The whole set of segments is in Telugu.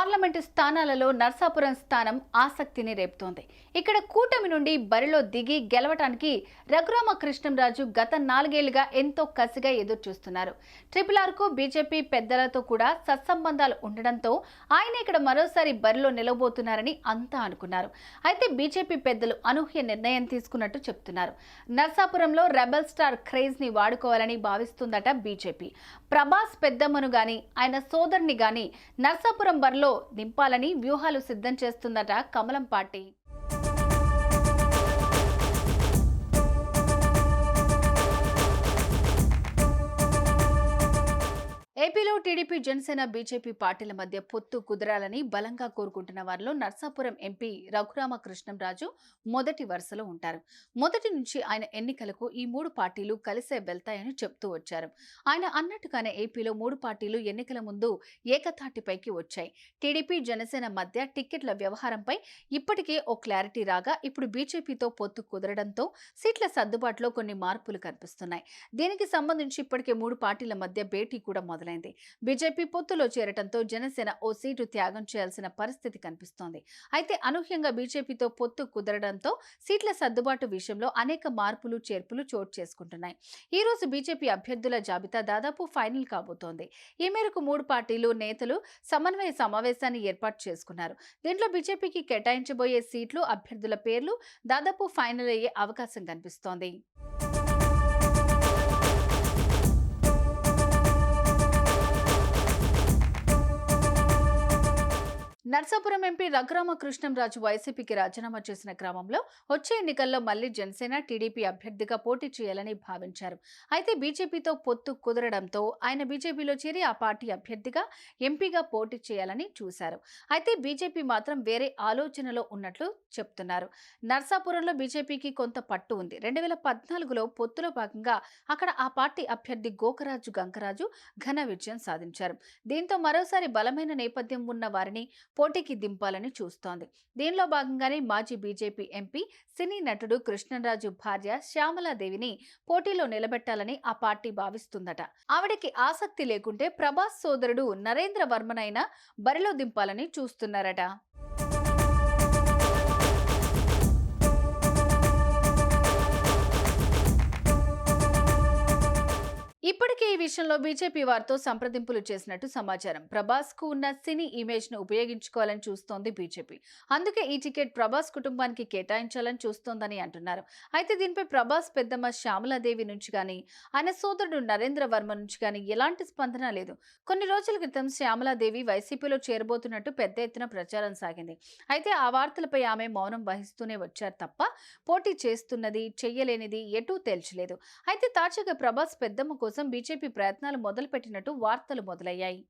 పార్లమెంటు స్థానాలలో నర్సాపురం స్థానం ఆసక్తిని రేపుతోంది. ఇక్కడ కూటమి నుండి బరిలో దిగి గెలవటానికి రఘురామ కృష్ణంరాజు గత నాలుగేళ్ళుగా ఎంతో కసిగా ఎదురు చూస్తున్నారు ట్రిపుల్ ఆర్కు బీజేపీ పెద్దలతో కూడా సత్సంబంధాలు ఉండడంతో ఆయన ఇక్కడ మరోసారి బరిలో నిలవబోతున్నారని అంతా అనుకున్నారు. అయితే బీజేపీ పెద్దలు అనూహ్య నిర్ణయం తీసుకున్నట్టు చెప్తున్నారు. నర్సాపురంలో రెబల్ స్టార్ క్రేజ్ని వాడుకోవాలని భావిస్తుందట బీజేపీ. ప్రభాస్ పెద్దమ్మను గాని ఆయన సోదరుని గాని నర్సాపురం బరిలో దింపాలని వ్యూహాలు సిద్ధం చేస్తుందట కమలం పార్టీ. ఏపీలో టీడీపీ జనసేన బీజేపీ పార్టీల మధ్య పొత్తు కుదరాలని బలంగా కోరుకుంటున్న వారిలో నర్సాపురం ఎంపీ రఘురామ కృష్ణంరాజు మొదటి వరుసలో ఉంటారు. మొదటి నుంచి ఆయన ఎన్నికలకు ఈ మూడు పార్టీలు కలిసే వెళ్తాయని చెప్తూ వచ్చారు. ఆయన అన్నట్టుగానే ఏపీలో మూడు పార్టీలు ఎన్నికల ముందు ఏకతాటిపైకి వచ్చాయి. టీడీపీ జనసేన మధ్య టిక్కెట్ల వ్యవహారంపై ఇప్పటికే ఓ క్లారిటీ రాగా ఇప్పుడు బీజేపీతో పొత్తు కుదరడంతో సీట్ల సర్దుబాటులో కొన్ని మార్పులు కనిపిస్తున్నాయి. దీనికి సంబంధించి ఇప్పటికే మూడు పార్టీల మధ్య భేటీ కూడా మొదలైంది. బీజేపీ పొత్తులో చేరటంతో జనసేన ఓ సీటు త్యాగం చేయాల్సిన పరిస్థితి కనిపిస్తోంది. అయితే అనూహ్యంగా బీజేపీతో పొత్తు కుదరడంతో సీట్ల సర్దుబాటు విషయంలో అనేక మార్పులు చేర్పులు చోటు చేసుకుంటున్నాయి. ఈ రోజు బీజేపీ అభ్యర్థుల జాబితా దాదాపు ఫైనల్ కాబోతోంది. ఈ మేరకు మూడు పార్టీలు నేతలు సమన్వయ సమావేశాన్ని ఏర్పాటు చేసుకున్నారు. దీంట్లో బీజేపీకి కేటాయించబోయే సీట్లు అభ్యర్థుల పేర్లు దాదాపు ఫైనల్ అయ్యే అవకాశం కనిపిస్తోంది. నర్సాపురం ఎంపీ రఘురామ కృష్ణంరాజు వైసీపీకి రాజీనామా చేసిన క్రమంలో వచ్చే ఎన్నికల్లో మళ్ళీ జనసేన టీడీపీ అభ్యర్థిగా పోటీ చేయాలని భావించారు. అయితే బీజేపీతో పొత్తు కుదరడంతో ఆయన బీజేపీలో చేరి ఆ పార్టీ అభ్యర్థిగా ఎంపీగా పోటీ చేయాలని చూశారు. అయితే బీజేపీ మాత్రం వేరే ఆలోచనలో ఉన్నట్లు చెప్తున్నారు. నర్సాపురంలో బీజేపీకి కొంత పట్టు ఉంది. రెండు వేల పద్నాలుగులో పొత్తులో భాగంగా అక్కడ ఆ పార్టీ అభ్యర్థి గోకరాజు గంకరాజు ఘన విజయం సాధించారు. దీంతో మరోసారి బలమైన నేపథ్యం ఉన్న వారిని పోటీకి దింపాలని చూస్తోంది. దీనిలో భాగంగానే మాజీ బీజేపీ ఎంపీ సినీ నటుడు కృష్ణరాజు భార్య శ్యామలాదేవిని పోటీలో నిలబెట్టాలని ఆ పార్టీ భావిస్తుందట. ఆవిడకి ఆసక్తి లేకుంటే ప్రభాస్ సోదరుడు నరేంద్ర వర్మనైనా బరిలో దింపాలని చూస్తున్నారట. ఇప్పటికే ఈ విషయంలో బీజేపీ వారితో సంప్రదింపులు చేసినట్టు సమాచారం. ప్రభాస్కు ఉన్న సినీ ఇమేజ్ను ఉపయోగించుకోవాలని చూస్తోంది బీజేపీ. అందుకే ఈ టికెట్ ప్రభాస్ కుటుంబానికి కేటాయించాలని చూస్తోందని అంటున్నారు. అయితే దీనిపై ప్రభాస్ పెద్దమ్మ శ్యామలాదేవి నుంచి కానీ ఆయన సోదరుడు నరేంద్ర వర్మ నుంచి కానీ ఎలాంటి స్పందన లేదు. కొన్ని రోజుల క్రితం శ్యామలాదేవి వైసీపీలో చేరబోతున్నట్టు పెద్ద ఎత్తున ప్రచారం సాగింది. అయితే ఆ వార్తలపై ఆమె మౌనం వహిస్తూనే వచ్చారు తప్ప పోటీ చేస్తున్నది చెయ్యలేనిది ఎటూ తేల్చలేదు. అయితే తాజాగా ప్రభాస్ పెద్దమ్మ కోసం బీజేపీ ప్రయత్నాలు మొదలుపెట్టినట్టు వార్తలు మొదలయ్యాయి.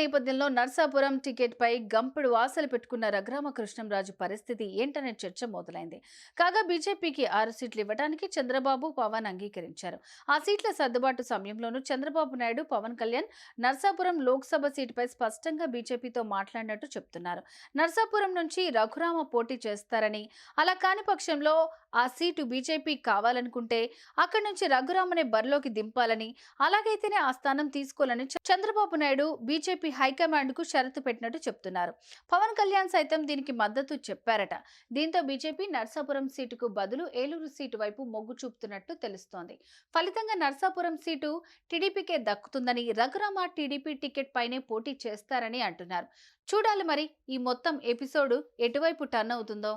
నేపథ్యంలో నర్సాపురం టికెట్ పై గంపెడు ఆశలు పెట్టుకున్న రఘురామ కృష్ణంరాజు పరిస్థితి ఏంటనే చర్చ మొదలైంది. కాగా బీజేపీకి ఆరు సీట్లు ఇవ్వడానికి చంద్రబాబు పవన్ అంగీకరించారు. ఆ సీట్ల సర్దుబాటు సమయంలోనూ చంద్రబాబు నాయుడు పవన్ కళ్యాణ్ నర్సాపురం లోక్సభ సీటుపై స్పష్టంగా బీజేపీతో మాట్లాడినట్టు చెప్తున్నారు. నర్సాపురం నుంచి రఘురామ పోటీ చేస్తారని అలా కాని పక్షంలో ఆ సీటు బీజేపీ కావాలనుకుంటే అక్కడి నుంచి రఘురామనే బరిలోకి దింపాలని అలాగైతేనే ఆ స్థానం తీసుకోవాలని చంద్రబాబు నాయుడు బీజేపీ టీడీపీ హైకమాండ్కు షరతు పెట్టినట్టు చెప్తున్నారు. పవన్ కళ్యాణ్ సైతం దీనికి మద్దతు చెప్పారట. దీంతో బీజేపీ నర్సాపురం సీటుకు బదులు ఏలూరు సీటు వైపు మొగ్గు చూపుతున్నట్టు తెలుస్తోంది. ఫలితంగా నర్సాపురం సీటు టీడీపీకే దక్కుతుందని రఘురామ టీడీపీ టికెట్ పైనే పోటీ చేస్తారని అంటున్నారు. చూడాలి మరి ఈ మొత్తం ఎపిసోడ్ ఎటువైపు టర్న్ అవుతుందో.